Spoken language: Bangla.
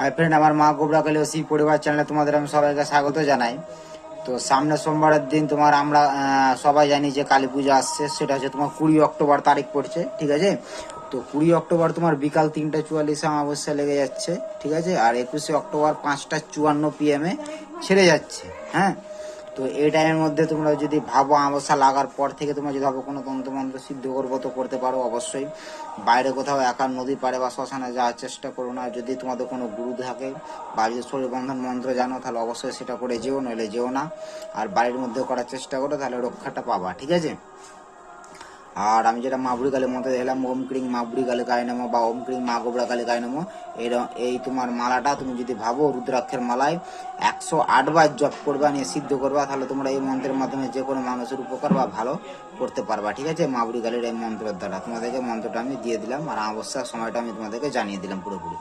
হাই ফ্রেন্ড আমার মা গোবরাকালী ওসি পরিবার চ্যানেলে তোমাদের আমি সবাইকে স্বাগত জানাই। তো সামনে সোমবারের দিন তোমার আমরা সবাই জানি যে কালী পুজো আসছে, সেটা হচ্ছে তোমার কুড়ি অক্টোবর তারিখ পড়ছে, ঠিক আছে? তো কুড়ি অক্টোবর তোমার বিকাল তিনটা চুয়াল্লিশে অমাবস্যা লেগে যাচ্ছে, ঠিক আছে? আর একুশে অক্টোবর পাঁচটা চুয়ান্ন পিএমে ছেড়ে যাচ্ছে হ্যাঁ? তো এই টাইমের মধ্যে তোমরা যদি ভাবো আমসা লাগার পর থেকে তোমরা যদি ভাবো কোনো তন্ত্রমন্ত্র সিদ্ধ করব তো করতে পারো অবশ্যই। বাইরে কোথাও একা নদী পাড়ে বা শ্মশানে যাওয়ার চেষ্টা করো না। যদি তোমাদের কোনো গুরু থাকে বা যদি শরীর বন্ধন মন্ত্র জানো, তাহলে অবশ্যই সেটা করে যেও, নইলে যেও না। আর বাড়ির মধ্যে করার চেষ্টা করো, তাহলে রক্ষাটা পাবা, ঠিক আছে? আর আমি যেটা মাবুরি কালী মন্ত্র দেখলাম, ওম ক্রিং মাবুরি কালী গায়ে নামো বা ওম ক্রিং মা গোবরা কালী গায়ে নামো, এই এই তোমার মালাটা তুমি যদি ভাবো রুদ্রাক্ষের মালায় একশো আটবার জপ করবা, নিয়ে সিদ্ধ করবা, তাহলে তোমরা এই মন্ত্রের মাধ্যমে যে কোনো মানুষের উপকার বা ভালো করতে পারবা, ঠিক আছে? মাবুরি কালীর এই মন্ত্রের দ্বারা তোমাদেরকে মন্ত্রটা আমি দিয়ে দিলাম, আর অবস্থার সময়টা আমি তোমাদেরকে জানিয়ে দিলাম পুরোপুরি।